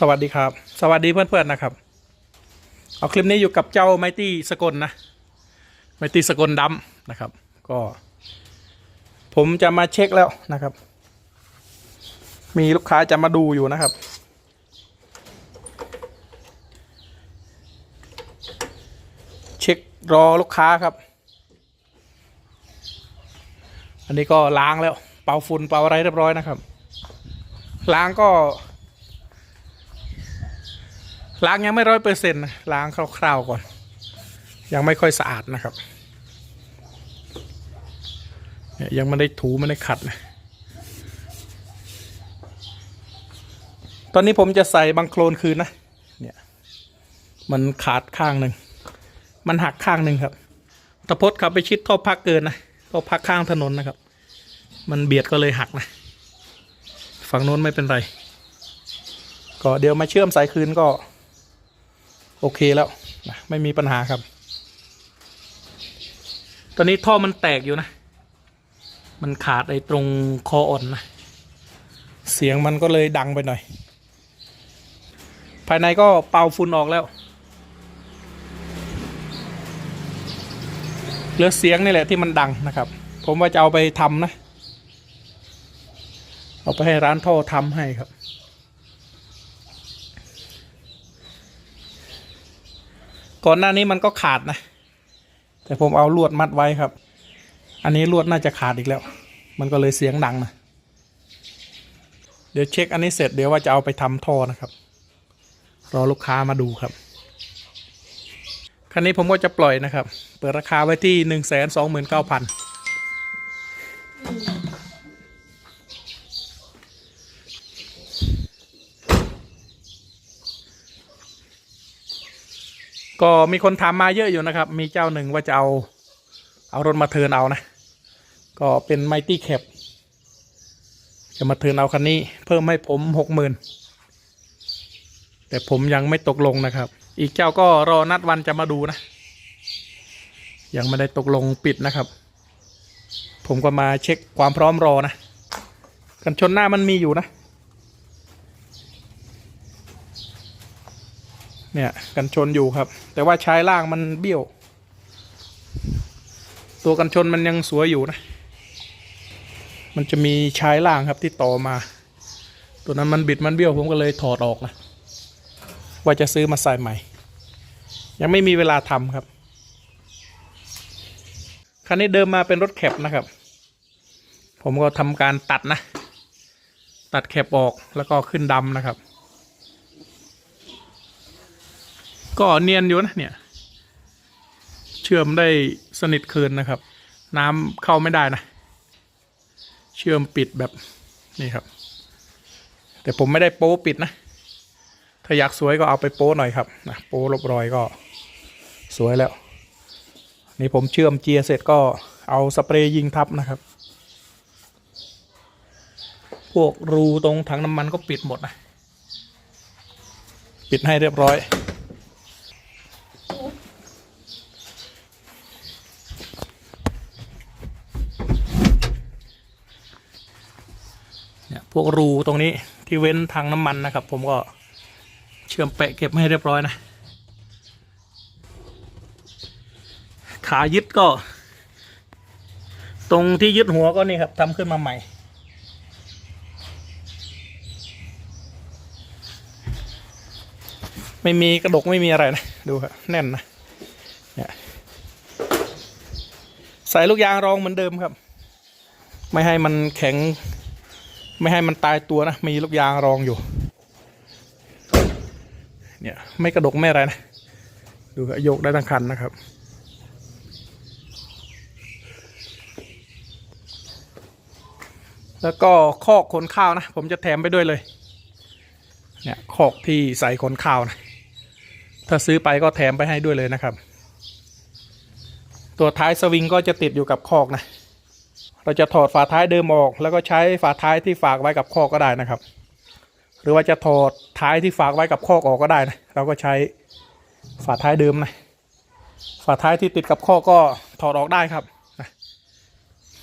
สวัสดีครับ สวัสดีเพื่อนๆนะครับ เอาคลิปนี้อยู่กับเจ้าไมตี้สกลนะไมตี้สกลดำนะครับ ก็ ผมจะมาเช็คแล้วนะครับ มีลูกค้าจะมาดูอยู่นะครับ เช็ครอลูกค้าครับ อันนี้ก็ล้างแล้ว เป่าฝุ่นเป่าอะไรเรียบร้อยนะครับ ล้างก็ ล้างยังไม่ร้อยเปอร์เซ็นต์นะล้างคร่าวๆก่อน ยังไม่ค่อยสะอาดนะครับเนี่ยยังไม่ได้ถูไม่ได้ขัดนะตอนนี้ผมจะใส่บังโคลนคืนนะเนี่ยมันขาดข้างหนึ่งมันหักข้างหนึ่งครับตะพดขับไปชิดท่อพักเกินนะท่อพักข้างถนนนะครับ มันเบียดก็เลยหักนะฝั่งโน้นไม่เป็นไร ก็เดี๋ยวมาเชื่อมสายคืนก็ โอเคแล้วนะไม่มีปัญหาครับ ตอนนี้ท่อมันแตกอยู่นะ มันขาดไอ้ตรงคออ่อนนะ เสียงมันก็เลยดังไปหน่อย ภายในก็เป่าฝุ่นออกแล้ว เหลือเสียงนี่แหละที่มันดังนะครับ ผมว่าจะเอาไปทำนะ เอาไปให้ร้านท่อทำให้ครับ ก่อนหน้านี้มันก็ขาดนะ แต่ผมเอาลวดมัดไว้ครับ อันนี้ลวดน่าจะขาดอีกแล้ว มันก็เลยเสียงดังนะ เดี๋ยวเช็คอันนี้เสร็จเดี๋ยวว่าจะเอาไปทำท่อนะครับ รอลูกค้ามาดูครับ คันนี้ผมก็จะปล่อยนะครับ เปิดราคาไว้ที่หนึ่งแสนสองหมื่นเก้าพัน ก็มีคนถามมาเยอะอยู่นะครับ มีเจ้าหนึ่งว่าจะเอาเอารถมาเทิร์นเอานะ ก็เป็นไมตี้แคปจะมาเทิร์นเอาคันนี้ เพิ่มให้ผมหกหมื่นแต่ผมยังไม่ตกลงนะครับ อีกเจ้าก็รอนัดวันจะมาดูนะ ยังไม่ได้ตกลงปิดนะครับ ผมก็มาเช็คความพร้อมรอนะ กันชนหน้ามันมีอยู่นะ เนี่ยกันชนอยู่ครับ แต่ว่าชายล่างมันเบี้ยว ตัวกันชนมันยังสวยอยู่นะ มันจะมีชายล่างครับที่ต่อมา ตัวนั้นมันบิดมันเบี้ยวผมก็เลยถอดออกนะว่าจะซื้อมาใส่ใหม่ ยังไม่มีเวลาทำครับคันนี้เดิมมาเป็นรถแคปนะครับ ผมก็ทำการตัดนะ ตัดแคปออกแล้วก็ขึ้นดำนะครับ ก็เนียนอยู่นะเนี่ย เชื่อมได้สนิทคืนนะครับ น้ำเข้าไม่ได้นะ เชื่อมปิดแบบนี่ครับ แต่ผมไม่ได้โป๊ปิดนะ ถ้าอยากสวยก็เอาไปโป๊หน่อยครับนะโป๊ลบรอยก็สวยแล้ว นี่ผมเชื่อมเจียเสร็จก็เอาสเปรย์ยิงทับนะครับ พวกรูตรงถังน้ำมันก็ปิดหมดนะ ปิดให้เรียบร้อย เนี่ยพ วกรูตรงนี้ที่เว้นทางน้ำมันนะครับ ผมก็เชื่อมแปะเก็บให้เรียบร้อยนะ ขายึดก็ ตรงที่ยึดหัวก็นี่ครับทำขึ้นมาใหม่ ไม่มีกระดกไม่มีอะไรนะ ดูครับแน่นนะเนี่ยใส่ลูกยางรองเหมือนเดิมครับ ไม่ให้มันแข็ง ไม่ให้มันตายตัวนะ มีลูกยางรองอยู่ เนี่ยไม่กระดกไม่อะไรนะ ดูโยกได้ทั้งคันนะครับ แล้วก็คอกขนข้าวนะ ผมจะแถมไปด้วยเลย เนี่ยคอกที่ใส่ขนข้าวนะ ถ้าซื้อไปก็แถมไปให้ด้วยเลยนะครับ ตัวท้ายสวิงก็จะติดอยู่กับคอกนะ เราจะถอดฝาท้ายเดิมออก แล้วก็ใช้ฝาท้ายที่ฝากไว้กับคอกก็ได้นะครับ หรือว่าจะถอดท้ายที่ฝากไว้กับคอกออกก็ได้นะเราก็ใช้ฝาท้ายเดิมนะฝาท้ายที่ติดกับคอกก็ถอดออกได้ครับ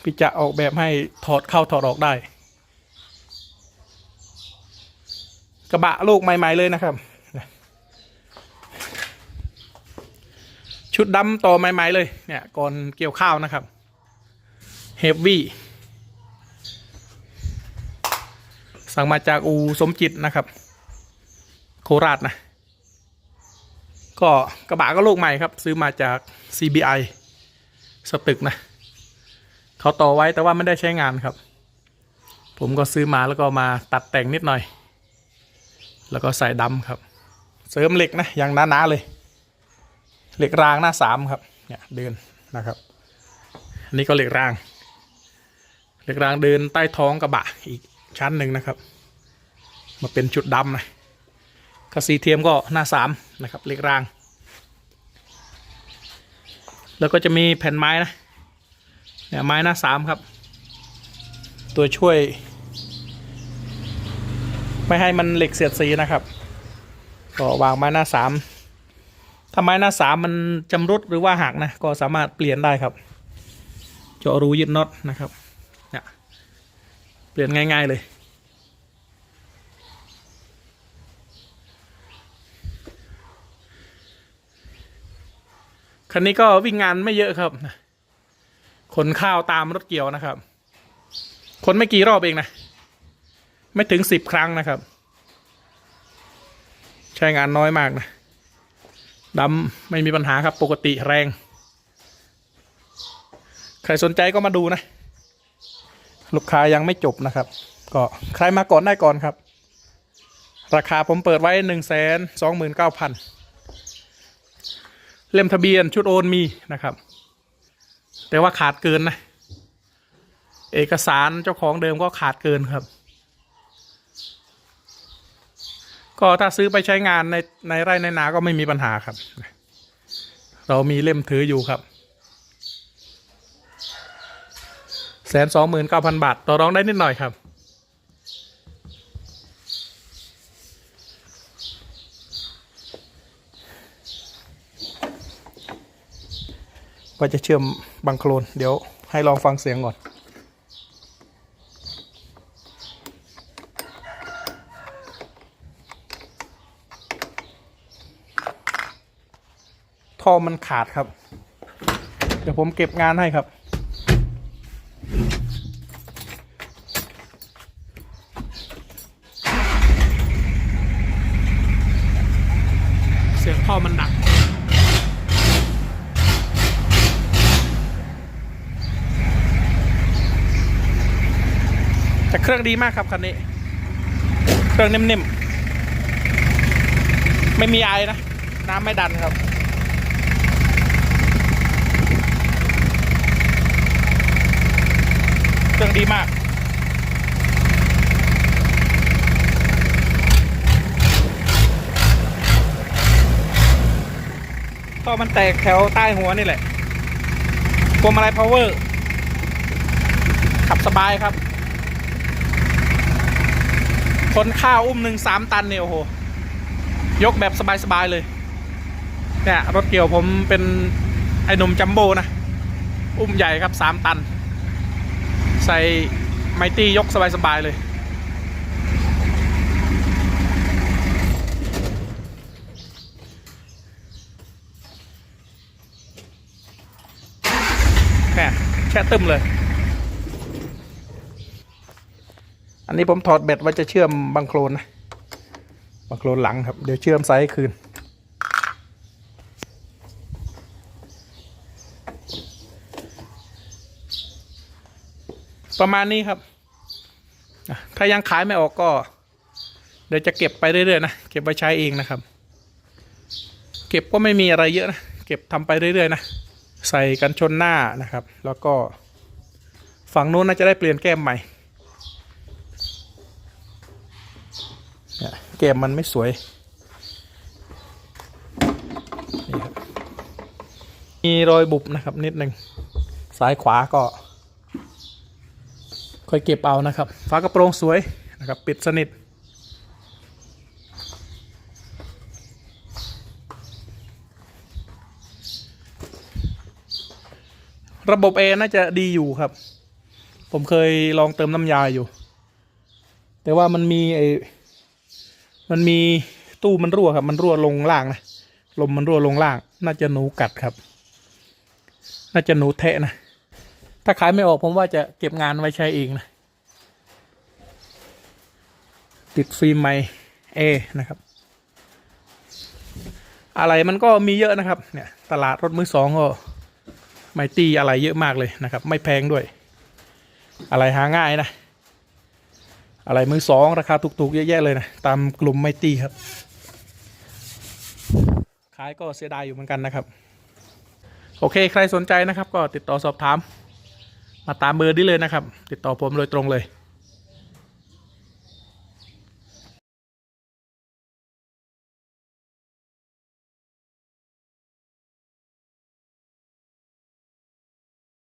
พี่จะออกแบบให้ถอดเข้าถอดออกได้ กระบะลูกใหม่ ๆ เลยนะครับ ชุดดำต่อใหม่ ๆ เลยเนี่ยก่อนเกี่ยวข้าวนะครับ ฮฟวี่สั่งมาจากอูสมจิตนะครับ โคราชนะ ก็กระบะก็ลูกใหม่ครับ ซื้อมาจาก CBI สตึกนะ เขาต่อไว้แต่ว่าไม่ได้ใช้งานครับ ผมก็ซื้อมาแล้วก็มาตัดแต่งนิดหน่อย แล้วก็ใส่ดำครับ เสริมเหล็กนะอย่างหนาๆเลย เหล็กรางหน้าสามครับ เนี่ยเดินนะครับ อันนี้ก็เหล็กราง เหล็กรางเดินใต้ท้องกระบะอีกชั้นหนึ่งนะครับ มาเป็นชุดดำนะกระสีเทียมก็หน้าสามนะครับเหล็กราง แล้วก็จะมีแผ่นไม้นะเนี่ยไม้หน้าสามครับ ตัวช่วย ไม่ให้มันเหล็กเสียดสีนะครับ ก็วางไม้หน้าสามถ้าไม้หน้าสามมันจำรุดหรือว่าหักนะก็สามารถเปลี่ยนได้ครับเจาะรูยึดน็อตนะครับ เปลี่ยนง่ายๆเลย คันนี้ก็วิ่งงานไม่เยอะครับ ขนข้าวตามรถเกี่ยวนะครับ คนไม่กี่รอบเองนะ ไม่ถึงสิบครั้งนะครับ ใช้งานน้อยมากนะดำไม่มีปัญหาครับปกติแรง ใครสนใจก็มาดูนะ ลูกค้ายังไม่จบนะครับ ก็ใครมาก่อนได้ก่อนครับ ราคาผมเปิดไว้หนึ่งแสนสองหมื่นเก้าพันเล่มทะเบียนชุดโอนมีนะครับ แต่ว่าขาดเกินนะ เอกสารเจ้าของเดิมก็ขาดเกินครับ ก็ถ้าซื้อไปใช้งานในในไร่ในนาก็ไม่มีปัญหาครับ เรามีเล่มถืออยู่ครับ แสนสองหมื่นเก้าพันบาท ต่อรองได้นิดหน่อยครับ ว่าจะเชื่อมบังโคลน เดี๋ยวให้ลองฟังเสียงก่อนท่อมันขาดครับ เดี๋ยวผมเก็บงานให้ครับ เสียงท่อมันดัง แต่ เครื่องดีมากครับคันนี้ เครื่องนิ่มๆ ไม่มีไอนะ น้ำไม่ดันครับ เครื่องดีมากก็มันแตกแถวใต้หัวนี่แหละพวงมาลัยพาวเวอร์ ขับสบายครับ คนข้าวอุ้มหนึ่งสามตันเนี่ยโอ้โห ยกแบบสบาย ๆ เลย เนี่ย รถเกี่ยวผมเป็นไอ้หนุ่มจัมโบ้นะ อุ้มใหญ่ครับสามตัน ใส่ไมตี้ยกสบาย ๆ เลยแค่แช่ตึมเลย อันนี้ผมถอดเบ็ดไว้จะเชื่อมบังโคลนนะบังโคลนหลังครับ เดี๋ยวเชื่อมไซส์คืน ประมาณนี้ครับ ถ้ายังขายไม่ออกก็ เดี๋ยวจะเก็บไปเรื่อยๆนะ เก็บไว้ใช้เองนะครับ เก็บก็ไม่มีอะไรเยอะนะ เก็บทำไปเรื่อยๆนะ ใส่กันชนหน้านะครับ แล้วก็ฝั่งนู้นน่าจะได้เปลี่ยนแก้มใหม่ เนี่ยแกมมันไม่สวยนี่ครับมีรอยบุบนะครับนิดหนึ่งซ้ายขวาก็ ค่อยเก็บเอานะครับฝากระโปรงสวยนะครับปิดสนิทระบบเอน่าจะดีอยู่ครับ ผมเคยลองเติมน้ำยาอยู่ แต่ว่ามันมีไอ มันมีตู้มันรั่วครับ มันรั่วลงล่างนะลมมันรั่วลงล่าง น่าจะหนูกัดครับ น่าจะหนูแทะนะ ถ้าขายไม่ออกผมว่าจะเก็บงานไว้ใช้เองนะ ติดฟิล์มไมเอนะครับ อะไรมันก็มีเยอะนะครับ เนี่ย ตลาดรถมือสองก็ไมตี้อะไรเยอะมากเลยนะครับ ไม่แพงด้วย อะไรหาง่ายนะ อะไรมือสองราคาถูกๆเยอะแยะเลยนะตามกลุ่มไมตี้ครับ ขายก็เสียดายอยู่เหมือนกันนะครับ โอเคใครสนใจนะครับ ก็ติดต่อสอบถาม มาตามเบอร์ได้เลยนะครับ ติดต่อผมโดยตรงเลย